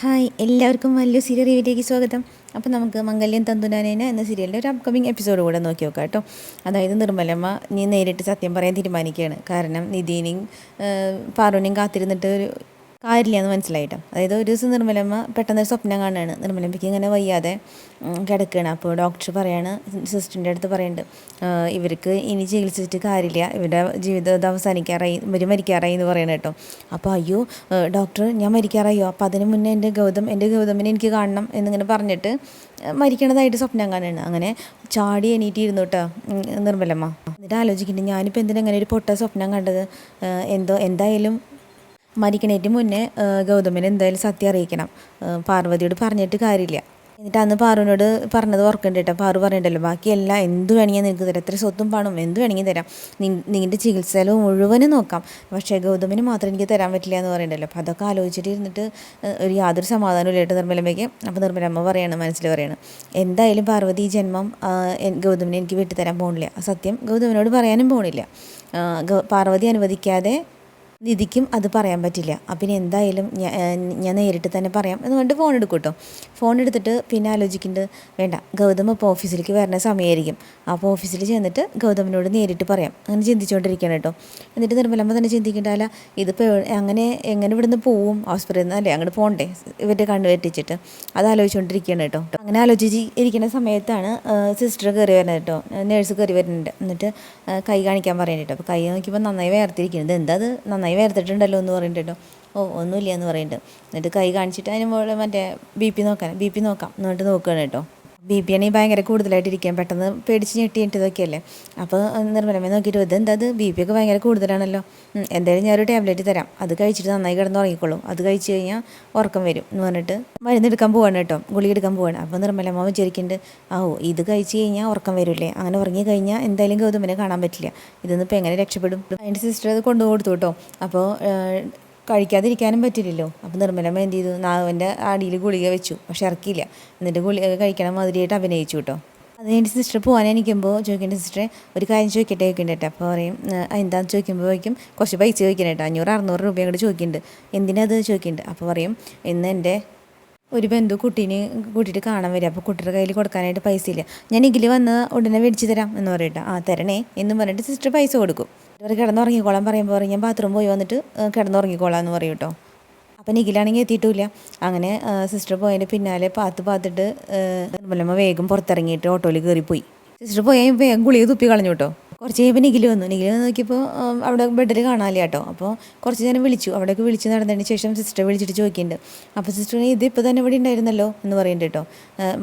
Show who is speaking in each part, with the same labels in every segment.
Speaker 1: Hi എല്ലാവർക്കും വലിയ serial റിവ്യൂയിലേക്ക് സ്വാഗതം. അപ്പോൾ നമുക്ക് മംഗല്യം തന്തുനാനേന എന്ന സീരിയലിന്റെ ഒരു അപ്കമിങ് എപ്പിസോഡ് കൂടെ നോക്കി നോക്കാം കേട്ടോ. അതായത് നിർമ്മലമ്മ നീ നേരിട്ട് സത്യം പറയാൻ തീരുമാനിക്കുകയാണ്. കാരണം നിധീനെയും പാറുവിനെയും കാത്തിരുന്നിട്ട് ഒരു കാര്യമില്ല എന്ന് മനസ്സിലായിട്ടോ. അതായത് ഒരു ദിവസം നിർമ്മലമ്മ പെട്ടെന്ന് ഒരു സ്വപ്നം കാണുകയാണ് നിർമ്മലമ്മയ്ക്ക് ഇങ്ങനെ വയ്യാതെ കിടക്കുകയാണ് അപ്പോൾ ഡോക്ടർ പറയാണ് സിസ്റ്ററിന്റെ അടുത്ത് പറയുന്നുണ്ട് "ആ, ഇവർക്ക് ഇനി ചികിത്സിച്ചിട്ട് കാര്യമില്ല. ഇവരുടെ ജീവിതം ഇത് അവസാനിക്കാറായി ഇവർ മരിക്കാറായി എന്ന് പറയണം കേട്ടോ. അപ്പോൾ അയ്യോ ഡോക്ടർ ഞാൻ മരിക്കാറായോ? അപ്പോൾ അതിന് മുന്നേ എന്റെ ഗൗതം എന്റെ ഗൗതമിനെ എനിക്ക് കാണണം എന്നിങ്ങനെ പറഞ്ഞിട്ട് മരിക്കണതായിട്ട് സ്വപ്നം കാണുകയാണ് അങ്ങനെ ചാടി എണീറ്റിരുന്നു കേട്ടോ നിർമ്മലമ്മ. എന്നിട്ട് ആലോചിക്കുന്നുണ്ട് ഞാനിപ്പോൾ എന്തിനാ അങ്ങനെ ഒരു പൊട്ട സ്വപ്നം കണ്ടത്? എന്തോ എന്തായാലും മരിക്കണേറ്റ് മുന്നേ ഗൗതമന് എന്തായാലും സത്യം അറിയിക്കണം. പാർവതിയോട് പറഞ്ഞിട്ട് കാര്യമില്ല. എന്നിട്ട് അന്ന് പാറുവിനോട് പറഞ്ഞത് ഓർക്കണ്ട കേട്ടോ. പാറു പറയണ്ടല്ലോ ബാക്കി എല്ലാം എന്ത് വേണമെങ്കിൽ നിനക്ക് തരാം. എത്ര സ്വത്തും പണം എന്ത് വേണമെങ്കിൽ തരാം. നി- നിന്റെ ചികിത്സ മുഴുവനും നോക്കാം. പക്ഷേ ഗൗതമിന് മാത്രം എനിക്ക് തരാൻ പറ്റില്ല എന്ന് പറയണ്ടല്ലോ. അപ്പോൾ അതൊക്കെ ആലോചിച്ചിട്ട് ഇരുന്നിട്ട് ഒരു യാതൊരു സമാധാനവും ഇല്ല കേട്ടോ നിർമ്മലമ്മയ്ക്ക് അപ്പോൾ നിർമ്മലമ്മ പറയാണ് മനസ്സിൽ പറയാണ് എന്തായാലും പാർവതി ഈ ജന്മം ഗൗതമിനെ എനിക്ക് വിട്ടുതരാൻ പോകണില്ല സത്യം ഗൗതമിനോട് പറയാനും പോകണില്ല പാർവതി അനുവദിക്കാതെ നിധിക്കും അത് പറയാൻ പറ്റില്ല. അപ്പം എന്തായാലും ഞാൻ നേരിട്ട് തന്നെ പറയാം എന്ന് ഫോൺ എടുക്കും കേട്ടോ ഫോൺ എടുത്തിട്ട് പിന്നെ ആലോചിക്കുന്നുണ്ട് വേണ്ട ഗൗതം അപ്പോൾ ഓഫീസിലേക്ക് വരുന്ന സമയമായിരിക്കും അപ്പോൾ ഓഫീസിൽ ചെന്നിട്ട് ഗൗതമിനോട് നേരിട്ട് പറയാം. അങ്ങനെ ചിന്തിച്ചുകൊണ്ടിരിക്കുകയാണ് കേട്ടോ എന്നിട്ട് നിർമ്മലമ്മ തന്നെ ചിന്തിക്കേണ്ടല്ല ഇതിപ്പോൾ അങ്ങനെ എങ്ങനെ ഇവിടുന്ന് പോവും? ഹോസ്പിറ്റലിൽ നിന്ന് അല്ലേ? അങ്ങോട്ട് പോകണ്ടേ ഇവരുടെ കണ്ണു വെട്ടിച്ചിട്ട്. അത് ആലോചിച്ചുകൊണ്ടിരിക്കുകയാണ് കേട്ടോ അങ്ങനെ ആലോചിച്ച് ഇരിക്കുന്ന സമയത്താണ് സിസ്റ്റർ കയറി വരുന്നത് കേട്ടോ നേഴ്സ് കയറി വരുന്നുണ്ട് എന്നിട്ട് കൈ കാണിക്കാൻ പറയുന്നുണ്ട് അപ്പോൾ കൈ നോക്കിയപ്പോൾ നന്നായി വേർത്തിരിക്കുന്നത് എന്താ അത്? നന്നായി വേർത്തിട്ടുണ്ടല്ലോ എന്ന് പറയുന്നുണ്ട് ഓ ഒന്നുമില്ല എന്ന് പറയുന്നുണ്ട് എന്നിട്ട് കൈ കാണിച്ചിട്ട് അതിന് മറ്റേ ബി പി നോക്കാൻ ബി പി നോക്കാം. എന്നിട്ട് നോക്കുകയാണ് കേട്ടോ. ബി പി ആണെങ്കിൽ ഭയങ്കര കൂടുതലായിട്ട് ഇരിക്കാൻ പെട്ടെന്ന് പേടിച്ച് ഞെട്ടി ഇതൊക്കെയല്ലേ അപ്പോൾ നിർമ്മലമേ നോക്കിയിട്ട് ഇത് എന്താ അത് ബി പി ഒക്കെ ഭയങ്കര കൂടുതലാണല്ലോ. എന്തായാലും ഞാനൊരു ടാബ്ലറ്റ് തരാം. അത് കഴിച്ചിട്ട് നന്നായി കിടന്ന് ഉറങ്ങിക്കോളും. അത് കഴിച്ച് കഴിഞ്ഞാൽ ഉറക്കം വരും എന്ന് പറഞ്ഞിട്ട് മരുന്ന് എടുക്കാൻ പോവാണ് കേട്ടോ. ഗുളിക എടുക്കാൻ പോവാണ്. അപ്പോൾ നിർമ്മലമ്മ വിചാരിക്കുന്നുണ്ട് ആ ഓ ഇത് കഴിച്ച് കഴിഞ്ഞാൽ ഉറക്കം വരില്ലേ? അങ്ങനെ ഉറങ്ങി കഴിഞ്ഞാൽ എന്തായാലും ഗൗതമിനെ കാണാൻ പറ്റില്ല. ഇതൊന്നും ഇപ്പോൾ എങ്ങനെ രക്ഷപ്പെടും? അതിന്റെ സിസ്റ്റർ അത് കൊണ്ടുപോയി കൊടുത്തു കേട്ടോ. അപ്പോൾ കഴിക്കാതിരിക്കാനും പറ്റില്ലല്ലോ. അപ്പോൾ നിർമ്മലമ്മ എന്ത് ചെയ്തു നാവിന്റെ അടിയിൽ ഗുളിക വെച്ചു. പക്ഷെ ഇറക്കിയില്ല. എന്നിട്ട് ഗുളിക കഴിക്കണ. മാതിരിയായിട്ട് അഭിനയിച്ചു കേട്ടോ. അത് എന്റെ സിസ്റ്റർ പോകാൻ എനിക്കുമ്പോൾ ചോദിക്കേണ്ട സിസ്റ്ററെ? ഒരു കാര്യം ചോദിക്കട്ടെ ചോദിക്കണ്ടേ അപ്പോൾ പറയും എന്താണെന്ന് ചോദിക്കുമ്പോഴേക്കും കുറച്ച് പൈസ ചോദിക്കണേ കേട്ടോ. അഞ്ഞൂറ് അറുന്നൂറ് രൂപ അങ്ങോട്ട് ചോദിക്കുന്നുണ്ട് എന്തിനാ അത് ചോദിക്കുന്നുണ്ട് അപ്പോൾ പറയും ഇന്ന് എന്റെ ഒരു ബന്ധു കുട്ടീനെ കൂട്ടിയിട്ട് കാണാൻ വരിക അപ്പോൾ കുട്ടിയുടെ കയ്യിൽ കൊടുക്കാനായിട്ട് പൈസ ഇല്ല ഞാൻ ഇതിൽ വന്ന് ഉടനെ മേടിച്ച് തരാം. എന്ന് പറയട്ടെ ആ തരണേ. എന്ന് പറഞ്ഞിട്ട് സിസ്റ്റർ പൈസ കൊടുക്കും. ഇവർ കിടന്നുറങ്ങിക്കോളാൻ പറയുമ്പോൾ പറയും ഞാൻ ബാത്റൂം പോയി വന്നിട്ട് കിടന്നുറങ്ങിക്കോളാം എന്ന് പറയും കേട്ടോ അപ്പം നിഖിലാണെങ്കിൽ എത്തിയിട്ടില്ല. അങ്ങനെ സിസ്റ്റർ പോയതിന്റെ പിന്നാലെ പാത്ത് പാത്തിട്ട് നിർമ്മലമ്മ വേഗം പുറത്തിറങ്ങിയിട്ട് ഓട്ടോയിൽ കയറിപ്പോയി സിസ്റ്റർ പോയാൽ വേഗം ഗുളിക തുപ്പി കളഞ്ഞു കേട്ടോ കുറച്ച് കഴിയുമ്പോൾ നിഖിൽ വന്നു. നിഖിൽ നോക്കിയപ്പോൾ അവിടെ ബെഡിൽ കാണാനില്ല കേട്ടോ. അപ്പോൾ കുറച്ച് നേരം വിളിച്ചു. അവിടേക്ക് വിളിച്ച് നടന്നതിന് ശേഷം സിസ്റ്റർ വിളിച്ചിട്ട് ചോദിക്കുന്നുണ്ട്. അപ്പോൾ സിസ്റ്റർ ഇത് ഇപ്പോൾ തന്നെ ഇവിടെ ഉണ്ടായിരുന്നല്ലോ? എന്ന് പറയുന്നുണ്ട് കേട്ടോ.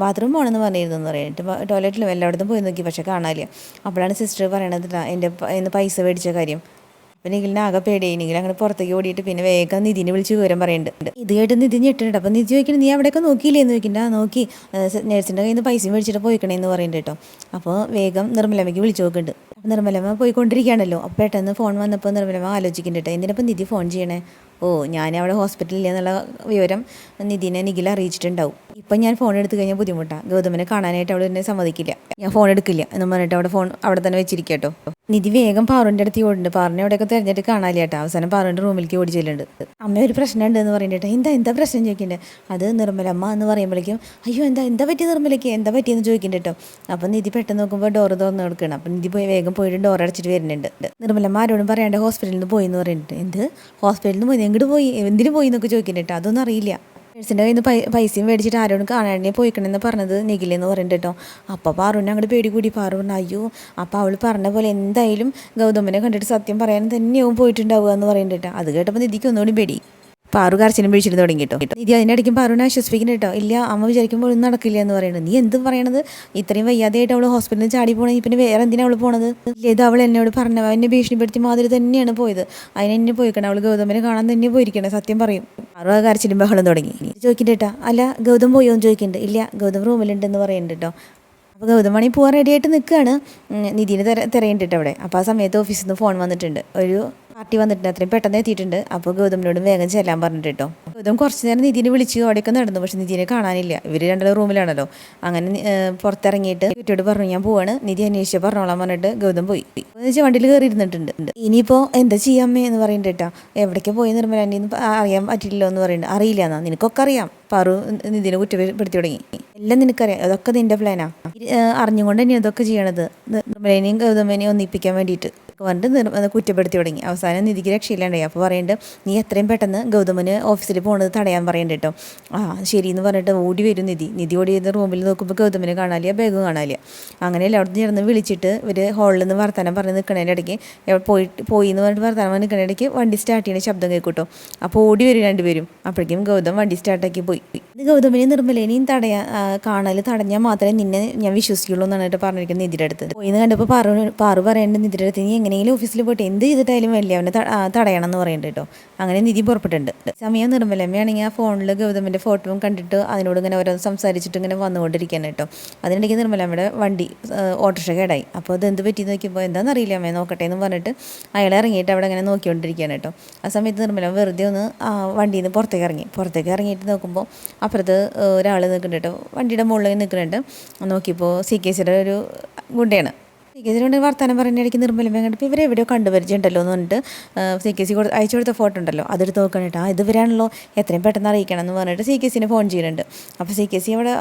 Speaker 1: ബാത്റൂം പോകണമെന്ന് പറഞ്ഞിരുന്നു എന്ന് പറയുന്നുണ്ട് ടോയ്ലറ്റിലും എല്ലായിടത്തും പോയി നോക്കി പക്ഷേ കാണാനില്ല. അപ്പോഴാണ് സിസ്റ്റർ പറയണത് "ടാ, എന്റെ ഇന്ന് പൈസ മേടിച്ച കാര്യം. അപ്പം നിഖിലിന് ആകെ പേടിയായി. നിഖിൽ അങ്ങനെ പുറത്തേക്ക് ഓടിയിട്ട് പിന്നെ വേഗം നിധിനെ വിളിച്ച് വിവരം പറയുന്നുണ്ട്. ഇത് കേട്ട് നിധി ഞെട്ടിട്ട് അപ്പം നിധി ചോദിക്കണം നീ അവിടെയൊക്കെ നോക്കിയില്ലേ? എന്ന് ചോദിക്കണ്ട നോക്കി. നേഴ്സിന്റെ കയ്യിൽ നിന്ന് പൈസയും മേടിച്ചിട്ട് പോയിക്കണേന്ന് പറയുന്നുണ്ട് കേട്ടോ. അപ്പോൾ വേഗം നിർമ്മലമ്മയ്ക്ക് വിളിച്ച് നോക്കുന്നുണ്ട്. അപ്പോൾ നിർമ്മലമ്മ പോയിക്കൊണ്ടിരിക്കുകയാണല്ലോ. അപ്പോൾ പെട്ടെന്ന് ഫോൺ വന്നപ്പോൾ നിർമ്മലമ്മ ആലോചിക്കുന്നുണ്ട് എന്തിനപ്പം നിധി ഫോൺ ചെയ്യണേ? ഓ ഞാൻ അവിടെ ഹോസ്പിറ്റലിൽ എന്നുള്ള വിവരം നിധിനെ നിഖിൽ അറിയിച്ചിട്ടുണ്ടാവും. ഇപ്പം ഞാൻ ഫോൺ എടുത്തു കഴിഞ്ഞാൽ ബുദ്ധിമുട്ടാണ് ഗൗതമനെ കാണാനായിട്ട് അവൾ എന്നെ സമ്മതിക്കില്ല. ഞാൻ ഫോൺ എടുക്കില്ല എന്ന് പറഞ്ഞിട്ട് അവിടെ ഫോൺ അവിടെ തന്നെ വെച്ചിരിക്കട്ടോ നിധി വേഗം പാറുവിന്റെ അടുത്ത് ഓടുന്നുണ്ട്. പാറിനെ അവിടെയൊക്കെ തിരഞ്ഞിട്ട് കാണാനില്ല കേട്ടോ അവസാനം പാറുവിന്റെ റൂമിലേക്ക് ഓടി ചെല്ലുന്നുണ്ട്. അമ്മ ഒരു പ്രശ്നമുണ്ട് എന്ന് പറയുന്നുണ്ട് എന്താ എന്താ പ്രശ്നം ചോദിക്കുന്നുണ്ട്? അത് നിർമ്മലമ്മ എന്ന് പറയുമ്പോഴേക്കും അയ്യോ എന്താ എന്താ പറ്റി നിർമ്മലയ്ക്ക്? എന്താ പറ്റിയെന്ന് ചോദിക്കുന്നുണ്ട് കേട്ടോ അപ്പം നിധി പെട്ടെന്ന് നോക്കുമ്പോൾ ഡോറ് തുറന്ന് കൊടുക്കണം അപ്പം നിധി പോയി വേഗം പോയിട്ട് ഡോർ അടച്ചിട്ട് വരുന്നുണ്ട്. നിർമ്മലമ്മ ആരോടും പറയാണ്ട് ഹോസ്പിറ്റലിൽ നിന്ന് പോയി എന്ന് പറയുന്നുണ്ട്. എന്ത്? ഹോസ്പിറ്റലിൽ നിന്ന് പോയി? എങ്ങോട്ട് പോയി? എന്തിനു പോയി എന്നൊക്കെ ചോദിക്കുന്നുണ്ട് അതൊന്നും അറിയില്ല. നേഴ്സിന്റെ കയ്യിൽ നിന്ന് പൈസയും മേടിച്ചിട്ട് ആരോടും കാണാണ്ടേ പോയിക്കണമെന്ന് പറഞ്ഞത് നിഖിലെന്ന് പറയുന്നുണ്ട് കേട്ടോ. അപ്പോൾ പാറുവിനെ അങ്ങോട്ട് പേടി കൂടി. പാറു അയ്യോ അപ്പോൾ അവൾ പറഞ്ഞ പോലെ എന്തായാലും ഗൗതമനെ കണ്ടിട്ട് സത്യം പറയാൻ തന്നെയാവും പോയിട്ടുണ്ടാവുക എന്ന് പറയുന്നുണ്ട് കേട്ടോ. അത് കേട്ടപ്പോൾ നിധിക്ക് ഒന്നുകൂടി പേടി. പാറു ചിനിമ പിടിച്ചിട്ട് തുടങ്ങി കേട്ടോ. നിധി അതിന്റെ ഇടയ്ക്കും പാറുവിനെ ആശ്വസിപ്പിക്കുന്നു കേട്ടോ. ഇല്ല അമ്മ വിചാരിക്കുമ്പോൾ ഒന്നും നടക്കില്ല എന്ന് പറയുന്നത്. നീ എന്ത് പറയണത്? ഇത്രയും വയ്യാതെയായിട്ട് അവൾ ഹോസ്പിറ്റലിൽ ചാടി പോകണമെങ്കിൽ പിന്നെ വേറെ എന്തിനാണ് അവൾ പോണത്? ഇല്ല ഇത് അവൾ എന്നോട് പറഞ്ഞു എന്നെ ഭീഷണിപ്പെടുത്തി മാതിരി തന്നെയാണ് പോയത്. അതിന് എന്നെ പോയിക്കണം. അവൾ ഗൗതമനെ കാണാൻ തന്നെ പോയിരിക്കണേ സത്യം പറയും. പാറു കരച്ചിലും ബഹളം തുടങ്ങി. ചോദിക്കണ്ട കേട്ടോ. അല്ല ഗൗതം പോയോ എന്ന് ചോദിക്കുന്നുണ്ട് ഇല്ല ഗൗതം റൂമിലുണ്ടെന്ന് പറയുന്നുണ്ട് കേട്ടോ. അപ്പോൾ ഗൗതമണി പോകാൻ റെഡിയായിട്ട് നിൽക്കുകയാണ് നിധിനെ തെര തിരയുന്നുണ്ട് അവിടെ. അപ്പോൾ ആ സമയത്ത് ഓഫീസിൽ നിന്ന് ഫോൺ വന്നിട്ടുണ്ട്. ഒരു പാർട്ടി വന്നിട്ടുണ്ട്. അത്രയും പെട്ടെന്ന് എത്തിയിട്ടുണ്ട്. അപ്പോൾ ഗൗതമിനോട് വേഗം ചെല്ലാൻ പറഞ്ഞിട്ട് കേട്ടോ. ഗൗതം കുറച്ച് നേരം നിധിനെ വിളിച്ച് അവിടെയൊക്കെ നടന്നു. പക്ഷെ നിധിനെ കാണാനില്ല. ഇവർ രണ്ടാളും റൂമിലാണല്ലോ. അങ്ങനെ പുറത്തിറങ്ങിയിട്ട് കുട്ടിയോട് പറഞ്ഞു ഞാൻ പോവാണ്. നിധി അന്വേഷിച്ച് പറഞ്ഞോളാൻ പറഞ്ഞിട്ട് ഗൗതം പോയി. എന്നുവെച്ചാൽ വണ്ടിയിൽ കയറി ഇരുന്നിട്ടുണ്ട് ഇനിയിപ്പോൾ എന്താ ചെയ്യാമ്മേ എന്ന് പറയുന്നുണ്ട് കേട്ടോ. എവിടേക്ക് പോയി നിർമ്മലാന്റെ അറിയാൻ പറ്റില്ലല്ലോ എന്ന് പറയുന്നുണ്ട് അറിയില്ല എന്നാ. നിനക്കൊക്കെ അറിയാം. പറു നിധിനെ കുറ്റപ്പെടുത്തി തുടങ്ങി. എല്ലാം നിനക്കറിയാം. അതൊക്കെ നിന്റെ പ്ലാനാ അറിഞ്ഞുകൊണ്ട് തന്നെ ഇതൊക്കെ ചെയ്യണത്. നിർമ്മലേനെയും ഗൗതമേനെയും ഒന്നിപ്പിക്കാൻ വേണ്ടിയിട്ട്. പറഞ്ഞിട്ട് കുറ്റപ്പെടുത്തി തുടങ്ങി. അവസാനം നിധിക്ക് രക്ഷയില്ലാണ്ടായി. അപ്പോൾ പറയുന്നുണ്ട് നീ എത്രയും പെട്ടെന്ന് ഗൗതമന് ഓഫീസിൽ പോകുന്നത് തടയാൻ പറയേണ്ടത് കേട്ടോ ആ ശരി എന്ന് പറഞ്ഞിട്ട് ഓടി വരും നിധി. നിധി ഓടി ചെയ്ത് റൂമിൽ നോക്കുമ്പോൾ ഗൗതമനെ കാണാനില്ല ബാഗ് കാണാനില്ല. അങ്ങനെ എല്ലായിടത്തും ചേർന്ന് വിളിച്ചിട്ട് ഇവർ ഹാളിൽ നിന്ന് വർത്തമാനം പറഞ്ഞ് നിൽക്കണതിന്റെ ഇടയ്ക്ക് പോയിട്ട് പോയി എന്ന് പറഞ്ഞിട്ട് വർത്തമാനം പറഞ്ഞ് നിൽക്കണ ഇടയ്ക്ക് വണ്ടി സ്റ്റാർട്ട് ചെയ്യുന്ന ശബ്ദം കേൾക്കൂട്ടോ. അപ്പോൾ ഓടി വരും രണ്ടുപേരും. അപ്പോഴേക്കും ഗൗതം വണ്ടി സ്റ്റാർട്ടാക്കി പോയി. ഇത് ഗൗതമിനെ നിർമ്മലേനെയും തടയാ കാണൽ തടഞ്ഞാൽ മാത്രമേ നിന്നെ ഞാൻ വിശ്വസിക്കുള്ളൂ എന്നാണ് പറഞ്ഞിരിക്കുന്നത് നിധിയുടെ അടുത്ത്. പോയി കണ്ടപ്പോൾ പാറു പാറു പറയേണ്ടത് നിധിയുടെ അടുത്ത് നീ എങ്ങനെയെങ്കിലും ഓഫീസിൽ പോയിട്ട് എന്ത് ചെയ്തിട്ടായാലും വലിയ അവനെ ത- ആ, തടയണം എന്ന് പറയുന്നുണ്ട് കേട്ടോ അങ്ങനെ നിധി പുറപ്പെട്ടിട്ടുണ്ട്. സമയം നിർമ്മലമ്മയാണെങ്കിൽ ആ ഫോണിൽ ഗൗതമിന്റെ ഫോട്ടോയും കണ്ടിട്ട് അതിനോട് ഇങ്ങനെ ഓരോ സംസാരിച്ചിട്ട് ഇങ്ങനെ വന്നുകൊണ്ടിരിക്കുകയാണ് കേട്ടോ അതിനിടയ്ക്ക് നിർമ്മലമ്മയുടെ വണ്ടി ഓട്ടോറിക്ഷ കേടായി. അപ്പോൾ അത് എന്ത് പറ്റി നോക്കിയപ്പോൾ എന്താണെന്ന് അറിയില്ല അമ്മയെ നോക്കട്ടെ എന്ന് പറഞ്ഞിട്ട് അയാൾ ഇറങ്ങിയിട്ട് അവിടെ അങ്ങനെ നോക്കിക്കൊണ്ടിരിക്കുകയാണ് കേട്ടോ ആ സമയത്ത് നിർമ്മല വെറുതെ ഒന്ന് ആ വണ്ടിയിൽ നിന്ന് പുറത്തേക്ക് ഇറങ്ങി. പുറത്തേക്ക് ഇറങ്ങിയിട്ട് നോക്കുമ്പോൾ അപ്പുറത്ത് ഒരാൾ നിൽക്കുന്നുണ്ട് കേട്ടോ വണ്ടിയുടെ മുകളിൽ നിൽക്കുന്നുണ്ട്. നോക്കിയപ്പോൾ സി കെ സിയുടെ ഒരു ഗുണ്ടയാണ്. സി കെ സിയുടെ വർത്തമാനം പറഞ്ഞിടയ്ക്ക് നിർമ്മല കണ്ടപ്പോൾ ഇവരെ എവിടെയോ കണ്ടുപരിചയമുണ്ടല്ലോ എന്ന് പറഞ്ഞിട്ട് സി കെ സി കൊടുത്ത് അയച്ചു കൊടുത്ത ഫോട്ടോ ഉണ്ടല്ലോ അതെടുത്ത് നോക്കണിട്ട് ആ ഇത് വരാണല്ലോ എത്രയും പെട്ടെന്ന് അറിയിക്കണം എന്ന് പറഞ്ഞിട്ട് സി കെ സിനെ ഫോൺ ചെയ്യുന്നുണ്ട്. അപ്പോൾ സി കെ സി അവിടെ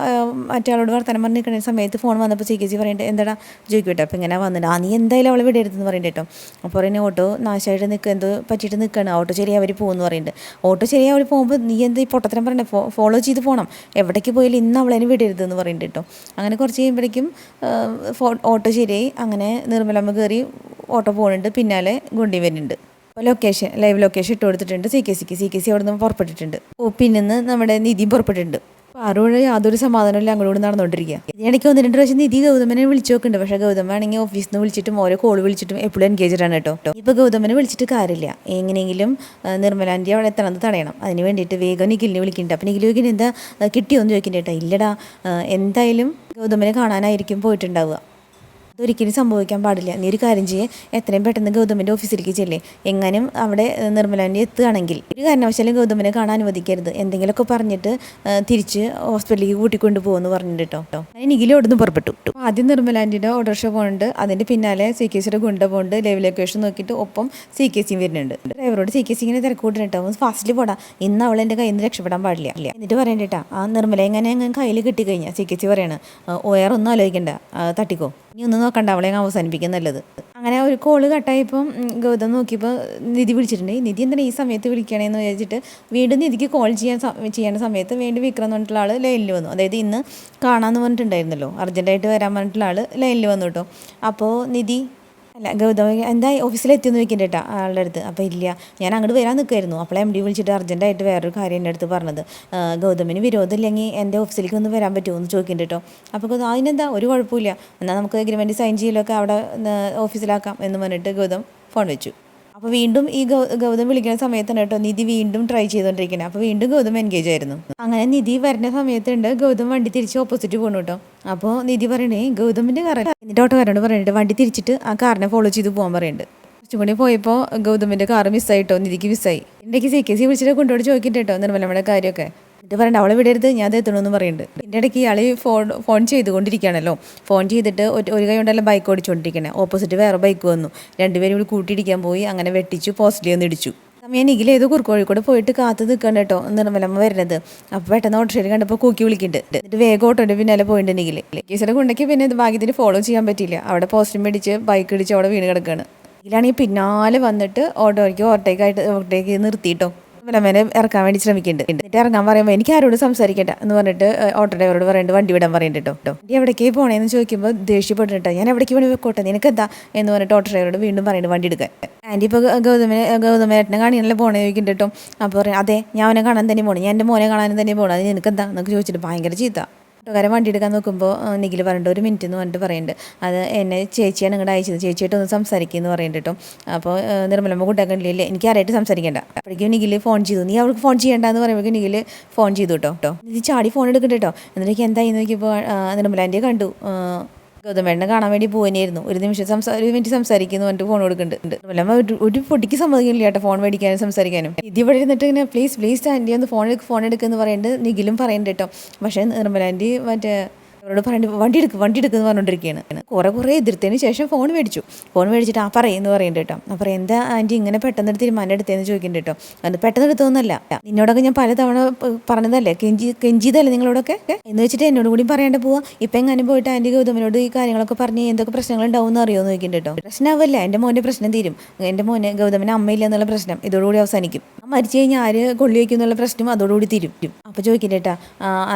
Speaker 1: മറ്റാളോട് മറ്റേ വർത്തമാനം പറഞ്ഞ് നിൽക്കുന്ന സമയത്ത് ഫോൺ വന്നപ്പോൾ സി കെ സി പറയേണ്ടത് എന്താടാ ജോയിക്കോട്ടെ അപ്പോൾ ഇങ്ങനെ വന്നിട്ട് ആ നീ എന്തായാലും അവളെ വിടരുതെന്ന് പറയുന്നുണ്ട് കേട്ടോ. അപ്പോൾ പറയുന്നത് ഓട്ടോ നാശമായിട്ട് നിൽക്കുക എന്തോ പറ്റിയിട്ട് നിൽക്കുകയാണ് ഓട്ടോ ശരിയാ അവർ പോകുമെന്ന് പറയുന്നുണ്ട് ഓട്ടോ ശരിയാ അവർ പോകുമ്പോൾ നീ എന്ത് ഈ പൊട്ടത്തരം പറയണ്ടേ ഫോളോ ചെയ്ത് പോകണം എവിടേക്ക് പോയാലും ഇന്ന് അവളെ വിടരുതെന്ന് പറയുന്നുണ്ട് കേട്ടോ. അങ്ങനെ കുറച്ച് കഴിയുമ്പോഴേക്കും ഓട്ടോ ശരിയായി. അങ്ങനെ നിർമ്മലമ്മ കയറി ഓട്ടോ പോകുന്നുണ്ട് പിന്നാലെ ഗുണ്ടി വരുന്നുണ്ട്. അപ്പോൾ ലൊക്കേഷൻ ലൈവ് ലൊക്കേഷൻ ഇട്ട് കൊടുത്തിട്ടുണ്ട്. സി കെ സിക്ക് സി കെ സി അവിടെ നിന്ന് പുറപ്പെട്ടിട്ടുണ്ട്. ഓ പിന്നെ നമ്മുടെ നിധി പുറപ്പെട്ടിട്ടുണ്ട്. അപ്പോൾ ആരോട് യാതൊരു സമാധാനമില്ല അങ്ങോട്ട് നടന്നുകൊണ്ടിരിക്കുക. ഇതിനിടയ്ക്ക് ഒന്ന് രണ്ട് പ്രാവശ്യം നിധി ഗൗതമനെ വിളിച്ചു നോക്കുന്നുണ്ട്. പക്ഷേ ഗൗതമ ആണെങ്കിൽ ഓഫീസിൽ നിന്ന് വിളിച്ചിട്ടും ഓരോ കോൾ വിളിച്ചിട്ടും എപ്പോഴും എൻഗേജഡ് ആണ് കേട്ടോ. ഇപ്പോൾ ഗൗതമനെ വിളിച്ചിട്ട് കാര്യമില്ല. എങ്ങനെയെങ്കിലും നിർമ്മലാന്റെ അവിടെ എത്തണത് തടയണം. അതിന് വേണ്ടിയിട്ട് വേഗം നിഖിലിനെ വിളിക്കുന്നുണ്ട്. അപ്പോൾ നിഖിൽ ചോദിക്കുന്നത് എന്താ കിട്ടിയോ എന്ന് ചോദിക്കുന്നുണ്ട് കേട്ടോ. ഇല്ലടാ എന്തായാലും ഗൗതമനെ കാണാനായിരിക്കും പോയിട്ടുണ്ടാവുക. അതൊരിക്കലും സംഭവിക്കാൻ പാടില്ല. നീ ഒരു കാര്യം ചെയ്യേ. എത്രയും പെട്ടെന്ന് ഗൗതമിന്റെ ഓഫീസിലേക്ക് ചെല്ലേ. എങ്ങനെയും അവിടെ നിർമ്മലാന്റെ എത്തുകയാണെങ്കിൽ ഒരു കാരണവശാലും ഗൗതമിനെ കാണാൻ അനുവദിക്കരുത്. എന്തെങ്കിലുമൊക്കെ പറഞ്ഞിട്ട് തിരിച്ച് ഹോസ്പിറ്റലിലേക്ക് കൂട്ടിക്കൊണ്ട് പോകുമെന്ന് പറഞ്ഞിട്ട് കേട്ടോ ഞാൻ നിഖിലും അവിടെ നിന്ന് പുറപ്പെട്ടു. ആദ്യം നിർമ്മലാന്റെ ഓട്ടോറിക്ഷ പോകുന്നുണ്ട്. അതിന്റെ പിന്നാലെ സി കെ സിയുടെ ഗുണ്ട പോകുന്നുണ്ട്. ലൈവ് ലൊക്കേഷൻ നോക്കിയിട്ട് ഒപ്പം സി കെ സിയും വരുന്നുണ്ട്. ഡ്രൈവറോട് സി കെ സി ഇങ്ങനെ തിരക്കൂട്ടിട്ടോ ഒന്ന് ഫാസ്റ്റിൽ പോടാ. ഇന്ന് അവൾ എന്റെ കയ്യിൽ നിന്ന് രക്ഷപ്പെടാൻ പാടില്ല. എന്നിട്ട് പറയണ്ടേട്ടാ ആ നിർമ്മല എങ്ങനെ കയ്യിൽ കിട്ടിക്കഴിഞ്ഞാൽ സി കെ സി പറയണ ഒന്നും ആലോചിക്കണ്ട. തട്ടിക്കോ. ഇനി ഒന്നും നോക്കണ്ട അവളെ അവസാനിപ്പിക്കാൻ നല്ലത് അങ്ങനെ ഒരു കോൾ കട്ടായപ്പം ഗൗതം നോക്കിയപ്പോൾ നിധി വിളിച്ചിട്ടുണ്ട്. നിധി എന്തിനാണ് ഈ സമയത്ത് വിളിക്കണേന്ന് വിചാരിച്ചിട്ട് വീണ്ടും നിധിക്ക് കോൾ ചെയ്യാൻ ചെയ്യേണ്ട സമയത്ത് വീണ്ടും വിക്രം എന്ന് പറഞ്ഞിട്ടുള്ള ആൾ ലൈനിൽ വന്നു. അതായത് ഇന്ന് കാണാമെന്ന് പറഞ്ഞിട്ടുണ്ടായിരുന്നല്ലോ. അർജന്റായിട്ട് വരാൻ പറഞ്ഞിട്ടുള്ള ആൾ ലൈനിൽ വന്നു കേട്ടോ. അപ്പോൾ നിധി അല്ല ഗൗതമ എന്താ ഓഫീസിലെത്തിയെന്ന് ചോദിക്കണ്ട കേട്ടോ ആളുടെ അടുത്ത്. അപ്പോൾ ഇല്ല. ഞാൻ അങ്ങോട്ട് വരാൻ നിൽക്കുമായിരുന്നു അപ്പോൾ എം ഡി വിളിച്ചിട്ട് അർജന്റായിട്ട് വേറൊരു കാര്യം എന്റെ അടുത്ത് പറഞ്ഞത്. ഗൗതമിന് ഗൗതമിന് വിരോധമില്ലെങ്കിൽ എന്റെ ഓഫീസിലേക്ക് ഒന്ന് വരാൻ പറ്റുമോ എന്ന് ചോദിക്കുന്നുണ്ട് കേട്ടോ അപ്പോൾ അതിനെന്താ? ഒരു കുഴപ്പമില്ല. എന്നാൽ നമുക്ക് എഗ്രിമെന്റ് സൈൻ ചെയ്യലൊക്കെ അവിടെ ഓഫീസിലാക്കാം എന്ന് പറഞ്ഞിട്ട് ഗൗതം ഫോൺ വെച്ചു. അപ്പോൾ വീണ്ടും ഈ ഗൗതം വിളിക്കുന്ന സമയത്താണ് കേട്ടോ നിധി വീണ്ടും ട്രൈ ചെയ്തുകൊണ്ടിരിക്കുന്നത് അപ്പോൾ വീണ്ടും ഗൗതം എൻഗേജ് ആയിരുന്നു. അങ്ങനെ നിധി വരുന്ന സമയത്തുണ്ട്. ഗൗതം വണ്ടി തിരിച്ച് ഓപ്പോസിറ്റ് പോണു കേട്ടോ. അപ്പോൾ നിധി പറയണേ ഗൗതമിന്റെ കാർ എന്നിട്ട് ഓട്ടോക്കാരോട് പറഞ്ഞിട്ട് വണ്ടി തിരിച്ചിട്ട് ആ കാറിനെ ഫോളോ ചെയ്ത് പോകാൻ പറയുന്നുണ്ട് കുറച്ചും കൂടി പോയപ്പോൾ കാർ മിസ്സായിട്ടോ നിധിക്ക് മിസ്സായി എന്റെ സി കെ സി വിളിച്ചിട്ട് കൊണ്ടുപോയി ചോദിക്കട്ടെ കേട്ടോ നിർമ്മലമ്മയുടെ കാര്യമൊക്കെ. എന്നിട്ട് പറയണ്ട അവളെ വിടരുത് ഞാൻ അത് എത്തണമെന്ന് പറയുന്നുണ്ട് എന്റെ ഇടയ്ക്ക് ഇയാൾ ഫോൺ ഫോൺ ചെയ്തുകൊണ്ടിരിക്കുകയാണല്ലോ. ഫോൺ ചെയ്തിട്ട് ഒരു കൈ കൊണ്ടല്ല ബൈക്ക് ഓടിച്ചുകൊണ്ടിരിക്കണേ ഓപ്പോസിറ്റ് വേറെ ബൈക്ക് വന്നു. രണ്ടുപേരും കൂടി കൂട്ടിയിടിക്കാൻ പോയി അങ്ങനെ വെട്ടിച്ചു പോസ്റ്റിൽ ഒന്ന് ഇടിച്ചു. സമയം നിഖിൽ ഏതോ കുറുക്കോഴിക്കോട് പോയിട്ട് കാത്ത് നിൽക്കണം കേട്ടോ നിർമ്മലമ്മ വരുന്നത്. അപ്പോൾ പെട്ടെന്ന് ഓട്ടോയിൽ കണ്ടപ്പോൾ കൂക്കി വിളിക്കുന്നുണ്ട്. എന്നിട്ട് വേഗം ഓട്ടോന്റെ പിന്നാലെ പോയിട്ടുണ്ട് നിഖിൽ കേസിയുടെ കൊണ്ടൊക്കെ പിന്നെ ഭാഗ്യത്തിന് ഫോളോ ചെയ്യാൻ പറ്റിയില്ല. അവിടെ പോസ്റ്റും മേടിച്ച് ബൈക്ക് ഇടിച്ച് അവിടെ വീണ് കിടക്കുകയാണ് ഇതിലാണെങ്കിൽ പിന്നാലെ വന്നിട്ട് ഓട്ടോയ്ക്ക് ഓവർടേക്ക് നിർത്തിയിട്ടോ. വിലമേനെ ഇറക്കാൻ വേണ്ടി ശ്രമിക്കുന്നുണ്ട്. എന്നിട്ട് ഇറങ്ങാൻ പറയുമ്പോൾ എനിക്ക് ആരോട് സംസാരിക്കട്ടെ എന്ന് പറഞ്ഞിട്ട് ഓട്ടോ ഡ്രൈവറോട് പറയുന്നുണ്ട് വണ്ടി വിടാൻ പറയുന്നുണ്ട് കേട്ടോ വണ്ടി എവിടേക്ക് പോണേന്ന് ചോദിക്കുമ്പോൾ ദേഷ്യപ്പെട്ടിട്ടോ. ഞാൻ എവിടേക്ക് വേണ്ടി പോട്ടെ നിനക്ക് എന്താ എന്ന് പറഞ്ഞിട്ട് ഓട്ടോ ഡ്രൈവറോട് വീണ്ടും പറയുന്നുണ്ട് വണ്ടി എടുക്കാൻ. ആന്റി ഇപ്പോൾ ഗൗതമ ഗൗതമേട്ടനെ കാണിയാണല്ലോ പോണേ? ചോദിക്കുന്നുണ്ട് കേട്ടോ അപ്പോൾ പറയും അതെ ഞാൻ അവനെ കാണാൻ തന്നെ പോകണം ഞാൻ എന്റെ മോനെ കാണാൻ തന്നെ പോകണം അത് നിനക്ക് എന്താ എന്നൊക്കെ ചോദിച്ചിട്ട് ഭയങ്കര ചീത്ത. ഓട്ടോക്കാരൻ വണ്ടി എടുക്കാൻ നോക്കുമ്പോൾ നിഖിൽ പറഞ്ഞിട്ട് ഒരു മിനിറ്റ് എന്ന് പറഞ്ഞിട്ട് പറയുന്നുണ്ട് അത് എന്നെ ചേച്ചിയാണ് ഇങ്ങോട്ട് അയച്ചത്. ചേച്ചിയായിട്ട് ഒന്ന് സംസാരിക്കുമെന്ന് പറയുന്നുണ്ട് കേട്ടോ. അപ്പോൾ നിർമ്മലമ്മ കൂട്ടാക്കണ്ടില്ലേ എനിക്ക് ആരായിട്ട് സംസാരിക്കേണ്ട. അപ്പോഴേക്കും നിഖിൽ ഫോൺ ചെയ്തു. നീ അവൾക്ക് ഫോൺ ചെയ്യേണ്ട എന്ന് പറയുമ്പോഴേക്കും നിഖിൽ ഫോൺ ചെയ്തു കേട്ടോ. കേട്ടോ ഇത് ചാടി ഫോൺ എടുക്കണ്ട കേട്ടോ. എന്നിട്ട് എന്തായി നോക്കിയപ്പോൾ നിർമ്മലാന്റെ കണ്ടു. ആ, വേണ്ട കാണാൻ വേണ്ടി പോകാനായിരുന്നു ഒരു നിമിഷം സംസാ ഒരു മിനിറ്റ് സംസാരിക്കുന്നു എന്നിട്ട് ഫോൺ കൊടുക്കുന്നുണ്ട്. ഒരു പൊട്ടിക്ക് സമ്മതിക്കില്ല കേട്ടോ ഫോൺ മേടിക്കാനും സംസാരിക്കാനും. ഇത് ഇവിടെ ഇരുന്നിട്ട് ഇങ്ങനെ പ്ലീസ് പ്ലീസ് ആന്റി ഒന്ന് ഫോൺ ഫോൺ എടുക്കുമെന്ന് പറയുന്നുണ്ട് നിഖിലും പറയുന്നുണ്ട് കേട്ടോ. പക്ഷേ നിർമ്മല ആന്റി മറ്റേ അവരോട് പറഞ്ഞിട്ട് വണ്ടി എടുക്കും വണ്ടി എടുക്കുമെന്ന് പറഞ്ഞുകൊണ്ടിരിക്കുകയാണ് കുറേ കുറേ എതിർത്തതിന് ശേഷം ഫോൺ മേടിച്ചു. ഫോൺ മേടിച്ചിട്ട് ആ പറയുമെന്ന് പറയുന്നുണ്ട് കേട്ടോ. അപ്പോൾ എന്താ ആന്റി ഇങ്ങനെ പെട്ടെന്ന് എടുത്ത് തീരുമാനം എടുത്തതെന്ന് ചോദിക്കുന്നുണ്ട് കേട്ടോ. അത് പെട്ടെന്ന് എടുത്തതൊന്നല്ല നിന്നോടൊക്കെ ഞാൻ പലതവണ തവണ പറഞ്ഞതല്ലേ? കെഞ്ചി കെഞ്ചിയതല്ലേ നിങ്ങളോടൊക്കെ? എന്ന് വെച്ചിട്ട് എന്നോട് കൂടി പറയാണ്ട് പോവാ. ഇപ്പം എങ്ങനെ പോയിട്ട് ആന്റി ഗൗതമിനോട് ഈ കാര്യങ്ങളൊക്കെ പറഞ്ഞ് എന്തൊക്കെ പ്രശ്നങ്ങൾ ഉണ്ടാവും എന്ന് അറിയുമോ എന്ന് ചോദിക്കുന്നുണ്ട് കേട്ടോ. പ്രശ്നമാവല്ല എന്റെ മോന്റെ പ്രശ്നം തീരും. എന്റെ മോനെ ഗൗതമിന് അമ്മയില്ല എന്നുള്ള പ്രശ്നം ഇതോടുകൂടി അവസാനിക്കും. മരിച്ചു കഴിഞ്ഞാൽ ആര് കൊള്ളി വയ്ക്കും എന്നുള്ള പ്രശ്നം അതോടുകൂടി തീരും. അപ്പോൾ ചോദിക്കട്ടെ കേട്ടാ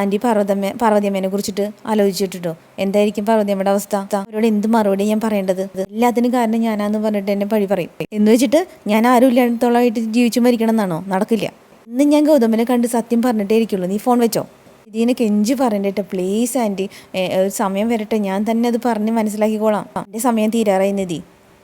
Speaker 1: ആന്റി പാർവതമ്മ പാർവതിയമ്മേനെ കുറിച്ചിട്ട് ആലോചിച്ചിട്ടോ എന്തായിരിക്കും പാർവതിയമ്മയുടെ അവസ്ഥ? അവരോട് എന്ത് മറുപടി ഞാൻ പറയേണ്ടത്? എല്ലാത്തിനും കാരണം ഞാനാന്ന് പറഞ്ഞിട്ട് എന്നെ പഴി പറയും. എന്ന് വെച്ചിട്ട് ഞാൻ ആരും ഇല്ലാത്തോളമായിട്ട് ജീവിച്ചു മരിക്കണം എന്നാണോ നടക്കില്ല. ഇന്ന് ഞാൻ ഗൗതമിനെ കണ്ട് സത്യം പറഞ്ഞിട്ടേ ഇരിക്കുള്ളൂ. നീ ഫോൺ വെച്ചോ? ഇതിനെ കെഞ്ചി പറയണ്ടേട്ടോ. പ്ലീസ് ആന്റി സമയം വരട്ടെ. ഞാൻ തന്നെ അത് പറഞ്ഞ് മനസ്സിലാക്കിക്കോളാം. എന്റെ സമയം തീരാറായി നിധി.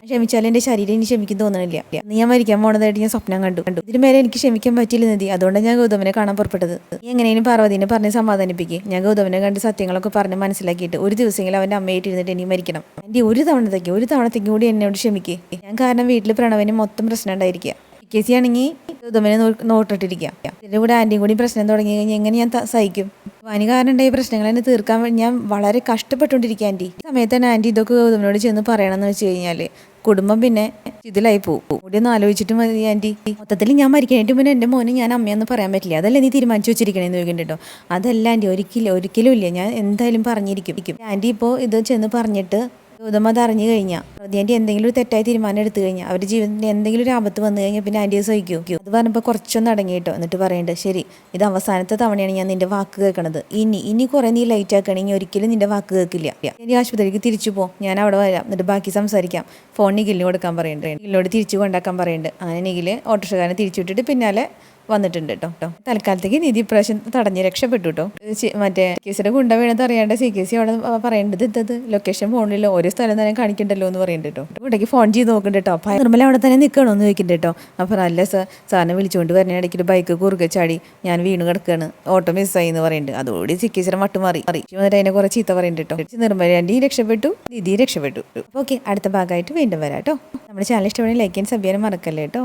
Speaker 1: ക്ഷമിച്ചാലും എന്റെ ശരീരം ഇനി ക്ഷമിക്കും തോന്നണില്ല. നീ ഞാൻ മരിക്കാൻ പോണതായിട്ട് ഞാൻ സ്വപ്നം കണ്ടു. കണ്ടു ഇതിന് മേലെ എനിക്ക് ക്ഷമിക്കാൻ പറ്റില്ല നിധി. അതുകൊണ്ടാണ് ഞാൻ ഗൗതമനെ കാണാൻ പുറപ്പെട്ടത്. നീ എങ്ങനെയും പാർവതിനെ പറഞ്ഞ് സമാധാനിപ്പിക്കുക ഞാൻ ഗൗതമനെ കണ്ട് സത്യങ്ങളൊക്കെ പറഞ്ഞ് മനസ്സിലാക്കിയിട്ട് ഒരു ദിവസമെങ്കിലും അവന്റെ അമ്മയായിട്ട് ഇരുന്നിട്ട് എനിക്ക് മരിക്കണം. എന്റെ ഒരു തവണത്തേക്ക് ഒരു തവണത്തേക്കും കൂടി എന്നോട് ക്ഷമിക്കേ. ഞാൻ കാരണം വീട്ടിൽ പ്രണവന് മൊത്തം പ്രശ്നം ഉണ്ടായിരിക്കുക. കെ സി ആണെങ്കിൽ ഗൗതമനെ നോട്ടിട്ടിരിക്കുക. ഇതിന്റെ കൂടെ ആന്റിയും കൂടി പ്രശ്നം തുടങ്ങി കഴിഞ്ഞാൽ എങ്ങനെ ഞാൻ സഹിക്കും? വാനി കാരണം ഉണ്ടായ പ്രശ്നങ്ങൾ എന്നെ തീർക്കാൻ ഞാൻ വളരെ കഷ്ടപ്പെട്ടുകൊണ്ടിരിക്കുക ആന്റി. ഈ സമയത്താണ് ആന്റി ഇതൊക്കെ ഗൗതമനോട് ചെന്ന് പറയണമെന്ന് വെച്ച് കഴിഞ്ഞാൽ കുടുംബം പിന്നെ ഇതിലായി പോകും കൂടി ഒന്ന് ആലോചിച്ചിട്ട് മതി ആന്റി. മൊത്തത്തിൽ ഞാൻ മരിക്കാനായിട്ട് മുന്നേ എന്റെ മോനെ ഞാൻ അമ്മയെന്ന് പറയാൻ പറ്റില്ല. അതല്ലേ നീ തീരുമാനിച്ചു വെച്ചിരിക്കണേന്ന് ചോദിക്കണ്ടോ അതല്ല ആന്റി ഒരിക്കലും ഒരിക്കലും ഇല്ല. ഞാൻ എന്തായാലും പറഞ്ഞിരിക്കും. ആന്റി ഇപ്പോൾ ഇത് ചെന്ന് പറഞ്ഞിട്ട് ഗൗതം അത് കഴിഞ്ഞാൽ ആന്റി എന്തെങ്കിലും ഒരു തെറ്റായി തീരുമാനം എടുത്തു കഴിഞ്ഞാൽ അവരുടെ ജീവിതത്തിന്റെ എന്തെങ്കിലും ഒരു ആപത്ത് വന്നു കഴിഞ്ഞാൽ പിന്നെ ആന്റിയെ സഹിക്കൂ? അത് പറഞ്ഞപ്പോൾ കുറച്ചൊന്ന് അടങ്ങി കേട്ടോ. എന്നിട്ട് പറയേണ്ടത് ശരി ഇത് അവസാനത്തെ തവണയാണ് ഞാൻ നിന്റെ വാക്ക് കേൾക്കണത്. ഇനി ഇനി കുറേ നീ ലൈറ്റ് ആക്കണമെങ്കിൽ ഒരിക്കലും നിന്റെ വാക്ക് കേൾക്കില്ല. ഇനി ആശുപത്രിക്ക് തിരിച്ചു പോ. ഞാൻ അവിടെ വരാം. എന്നിട്ട് ബാക്കി സംസാരിക്കാം. ഫോൺ നിഖിലിന് കൊടുക്കാൻ പറയുന്നുണ്ട് നിഖിലിനോട് തിരിച്ചു കൊണ്ടാക്കാൻ പറയുന്നുണ്ട് അങ്ങനെ നിഖിൽ ഓട്ടോറിക്ഷക്കാരനെ തിരിച്ചു വിട്ടിട്ട് പിന്നാലെ വന്നിട്ടുണ്ട് കേട്ടോ കേട്ടോ തൽക്കാലത്തേക്ക് നിധി ഇപ്രാവശ്യം തടഞ്ഞ് രക്ഷപ്പെട്ടു കേട്ടോ മറ്റേ കേസിയുടെ ഗുണ്ട വീണത് അറിയാണ്ട് സി കെ സി അവിടെ പറയേണ്ടത് എന്തത് ലൊക്കേഷൻ ഫോണിലോ ഓരോ സ്ഥലം തന്നെ കാണിക്കണ്ടല്ലോ എന്ന് പറയുന്നുണ്ട് കേട്ടോ ഇവിടേക്ക് ഫോൺ ചെയ്ത് നോക്കുന്നുണ്ട് കേട്ടോ അപ്പം നിർമ്മല അവിടെ തന്നെ നിൽക്കണോ എന്ന് ചോദിക്കുന്നുണ്ട് കേട്ടോ അപ്പോൾ നല്ല സാർ സാറിനെ വിളിച്ചുകൊണ്ട് വരുന്ന ഇടയ്ക്ക് ബൈക്ക് കുറുകെ ചാടി ഞാൻ വീണ് കിടക്കുകയാണ് ഓട്ടോ മിസ്സായി എന്ന് പറയുന്നുണ്ട് അതോടെ സി കെ സിയുടെ മട്ട് മാറി. മാറി. എന്നിട്ട് അതിനെ കുറെ ചീത്ത പറയുന്നുണ്ട് കേട്ടോ നിർമ്മല ആന്റി രക്ഷപ്പെട്ടു. നിധി രക്ഷപ്പെട്ടു. ഓക്കെ അടുത്ത ഭാഗമായിട്ട് വീണ്ടും വരാം കേട്ടോ നമ്മുടെ ചാനൽ ഇഷ്ടപ്പെടുന്ന ലൈക്ക് ചെയ്യാൻ സബ്യാനും മറക്കല്ലേ കേട്ടോ